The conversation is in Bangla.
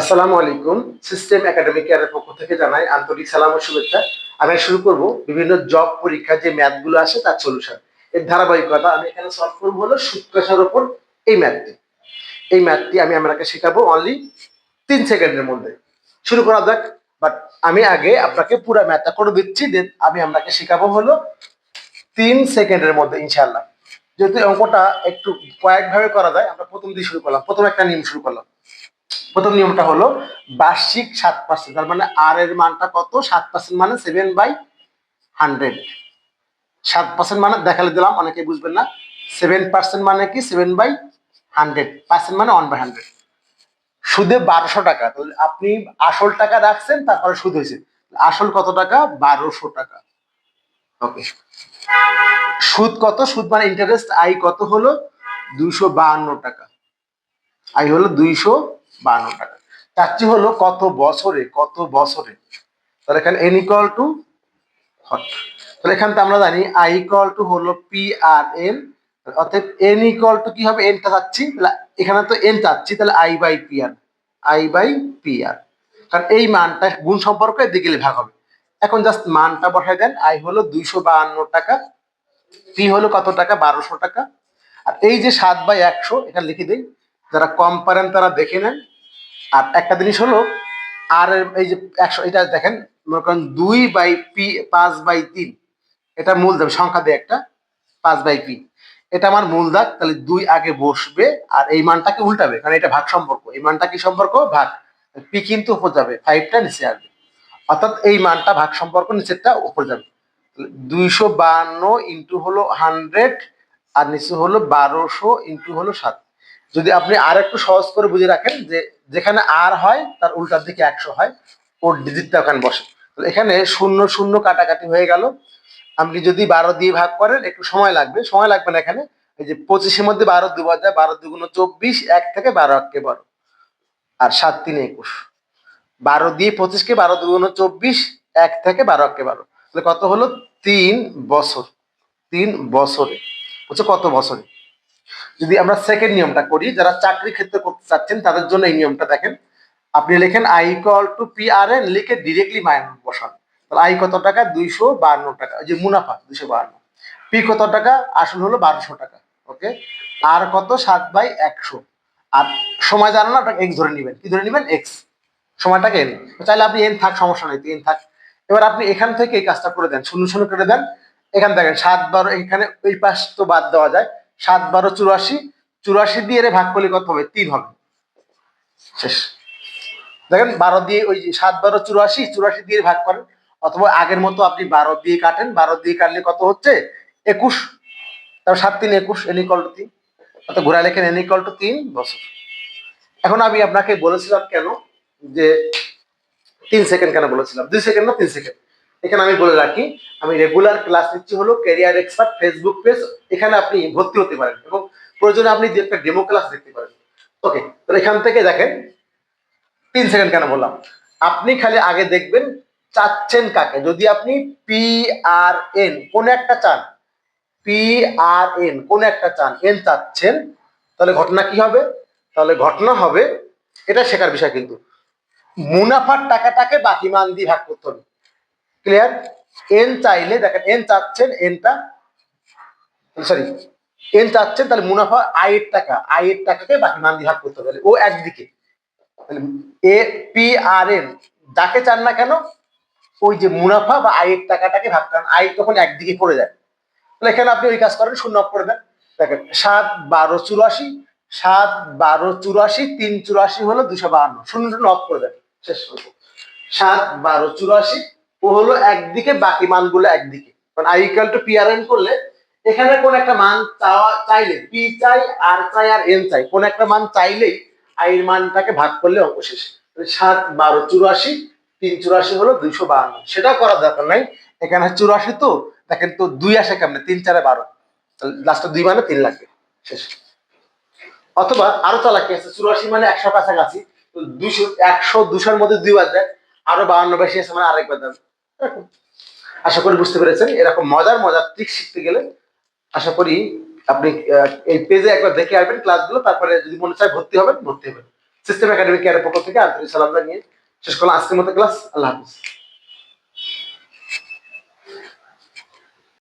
আসসালামু আলাইকুম। সিস্টেম একাডেমিক কেয়ারের পক্ষ থেকে জানাই আন্তরিক সালাম ও শুভেচ্ছা। আমি শুরু করব বিভিন্ন জব পরীক্ষা যে ম্যাথগুলো আসে তার সলিউশন এর ধারাবাহিকতা আমি এখানে সলভ করব হলো সুৎকষার উপর এই ম্যাথটি এই ম্যাথটি আমি আপনাকে শেখাবো অনলি তিন সেকেন্ডের মধ্যে। শুরু করা যাক বাট আমি আগে আপনাকে পুরো ম্যাথটা করে দিচ্ছি দেন আমি আপনাকে শেখাবো হলো তিন সেকেন্ডের মধ্যে ইনশাল্লাহ যেহেতু অঙ্কটা একটু কয়েকভাবে করা যায়, আমরা প্রথম দিয়ে শুরু করলাম। প্রথম একটা নিয়ম শুরু করলাম। প্রথম নিয়মটা হলো বার্ষিক সাত পার্সেন্ট তার মানে আর এর মানটা কত? সাত পার্সেন্ট মানে সেভেন বাই হান্ড্রেড সাত পার্সেন্ট মানে দেখালে দিলাম অনেকে বুঝবেন না। সেভেন পার্সেন্ট মানে কি? সেভেন বাই হান্ড্রেড পার্সেন্ট মানে ওয়ান বাই হান্ড্রেড সুদে বারোশো টাকা। তাহলে আপনি আসল টাকা রাখছেন, তারপরে সুদ হয়েছে। আসল কত টাকা? বারোশো টাকা। ওকে সুদ কত? সুদ মানে ইন্টারেস্ট আই কত হলো? দুইশো বাহান্ন টাকা। আই হলো দুইশো বাহান্ন টাকা। চাচ্ছি হলো কত বছরে কত বছরে? তাহলে এখানে এন ইকুয়াল টু হট। তাহলে এখান থেকে আমরা জানি আই ইকুয়াল টু হলো পি আর এন অর্থাৎ এন ইকুয়াল টু কি হবে? এনটা চাচ্ছি। এখানে তো এন চাচ্ছি, তাহলে I by P R I by P R কারণ এই মানটা গুণ সম্পর্ক এদিকে ভাগ হবে। এখন জাস্ট মানটা বসাই দেন আই হলো দুইশো বাহান্ন টাকা পি হলো কত টাকা? বারোশো টাকা। আর এই যে সাত বাই একশো, এটা লিখে দিই। যারা কম পারেন তারা দেখে নেন। আর একটা জিনিস হলো, আর এই যে একশো, এটা দেখেন, মনে করেন দুই বাই পি, পাঁচ বাই তিন, এটা মূল দাগ সংখ্যা দিয়ে একটা, পাঁচ বাই পি এটা আমার মূল দাগ, তাহলে দুই আগে বসবে, আর এই মানটাকে উল্টাবে, কারণ এটা ভাগ সম্পর্ক। এই মানটা কি সম্পর্ক? ভাগ। পি কিন্তু উপর যাবে ফাইভটা নিচে আসবে। অর্থাৎ এই মানটা ভাগ সম্পর্ক নিচেরটা উপর যাবে। দুইশো বান্ন ইন্টু হলো হান্ড্রেড আর নিচে হলো বারোশো ইন্টু হলো সাত। যদি আপনি আর একটু সহজ করে বুঝে রাখেন যে যেখানে আর হয়, তার উল্টার দিকে একশো হয়, ওর ডিজিটটা ওখানে বসে। এখানে শূন্য শূন্য কাটাকাটি হয়ে গেল। আপনি যদি বারো দিয়ে ভাগ করেন, একটু সময় লাগবে। সময় লাগবে না এখানে। এই যে পঁচিশের মধ্যে বারো দুবার যায়, বারো দুগুণ চব্বিশ, এক থেকে বারো এককে বারো আর সাত তিন একুশ। বারো দিয়ে পঁচিশকে বারো দুগুণ চব্বিশ, এক থেকে বারো এককে বারো। তাহলে কত হলো? তিন বছর। তিন বছরে। হচ্ছে কত বছরে? যদি আমরা সেকেন্ড নিয়মটা করি, যারা চাকরি ক্ষেত্রে করতে চাচ্ছেন, তাদের জন্য এই নিয়মটা দেখেন। আপনি লেখেন I equal to P R N লিখে ডিরেক্টলি মাইন বসান। তাহলে আই কত টাকা? দুইশো বাহান্ন টাকা। যে মুনাফা, দুইশো বাহান্ন। পি কত টাকা? আসল হলো বারোশো টাকা। ওকে আর কত? সাত বাই একশো। আর সময় জানো না এক্স ধরে নেবেন। কি ধরে নেবেন? এক্স সময়টাকে এন চাইলে আপনি এন থাক, সমস্যা নেই এন থাক। এবার আপনি এখান থেকে এই কাজটা করে দেন, শূন্য শূন্য করে দেন। এখান দেখেন, সাত বারো, এখানে ওই পাশ তো বাদ দেওয়া যায়। সাত বারো চুরাশি চুরাশি দিয়ে এর ভাগ করলে কত হবে? তিন হবে। শেষ। দেখেন, বারো দিয়ে ওই সাত বারো চুরাশি চুরাশি দিয়ে ভাগ করেন। অথবা আগের মতো আপনি বারো দিয়ে কাটেন। বারো দিয়ে কাটলে কত হচ্ছে? একুশ। তারপর সাত তিন একুশ এনিকল টু তিন। অর্থাৎ ঘোরা লেখেন এনিকল টু তিন, বছর। এখন আমি আপনাকে বলেছিলাম কেন? যে তিন সেকেন্ড কেন বলেছিলাম? দুই সেকেন্ড না তিন সেকেন্ড? এখানে আমি বলে রাখি, আমি রেগুলার ক্লাস নিচ্ছি হলো ক্যারিয়ার এক্সপার্ট ফেসবুক পেজ এখানে আপনি ভর্তি হতে পারেন এবং প্রয়োজনে আপনি একটা ডেমো ক্লাস দেখতে পারেন। ওকে তো এখান থেকে দেখেন, তিন সেকেন্ড কেন বললাম? আপনি খালি আগে দেখবেন, চাচ্ছেন কাকে? যদি আপনি পি আর এন কোন একটা চান পি আর এন কোন একটা চান এন চাচ্ছেন, তাহলে ঘটনা কি হবে? তাহলে ঘটনা হবে, এটা শেখার বিষয় কিন্তু। মুনাফার টাকাটাকে বাকি মান দিয়ে ভাগ করতে হবে। ক্লিয়ার এন চাইলে দেখেন এন চাচ্ছেন এনটা সরি এন চাচ্ছেন, তাহলে মুনাফা আয়ের টাকা আয়ের টাকাকে বাকি মান দিয়ে করতে হবে। ও একদিকে এ পি আর এন যাকে চান না কেন, ওই যে মুনাফা বা আয়ের টাকাটাকে ভাগ করেন। আয় তখন একদিকে পড়ে যায়। তাহলে এখানে আপনি ওই কাজ করেন, শূন্য করে দেন। দেখেন, সাত, বারো, চুরাশি, সাত, বারো, চুরাশি, তিন, চুরাশি হলো দুশো বাহান্ন। শূন্য শূন্য অফ করে দেন। শেষ সাত, বারো, চুরাশি ও হলো একদিকে, বাকি মানগুলো একদিকে। কারণ আই ইকাল টু করলে এখানে কোন একটা মান চাওয়া, চাইলে পি চাই আর চাই, আর এন চাই, কোন একটা মান চাইলেই আইয়ের মানটাকে ভাগ করলে অঙ্ক শেষ সাত, বারো, চুরাশি, তিন, চুরাশি হলো দুইশো বাহান্ন। সেটাও করার দরকার নাই। এখানে চুরাশি তো, দেখেন তো দুই আসে কেমনে? তিন, চারে বারো। লাস্টে দুই মানে তিন লাগবে। শেষ। অথবা আরও চালাকি আছে, চুরাশি মানে একশো কাছাকাছি। দুশো, একশো, দুশোর মধ্যে দুই বার যায় আরও বাহান্ন বেশি আছে মানে আরেকবার যাবে। আশা করি বুঝতে পেরেছেন, এরকম মজার মজার ট্রিক শিখতে গেলে আশা করি আপনি এই পেজে একবার দেখে আসবেন ক্লাসগুলো তারপরে যদি মনে চায় ভর্তি হবেন ভর্তি হবেন। সিস্টেম একাডেমি কেয়ারের পক্ষ থেকে আন্তরিক সালাম জানিয়ে শেষ করলাম আজকের মতো ক্লাস আল্লাহ হাফিজ।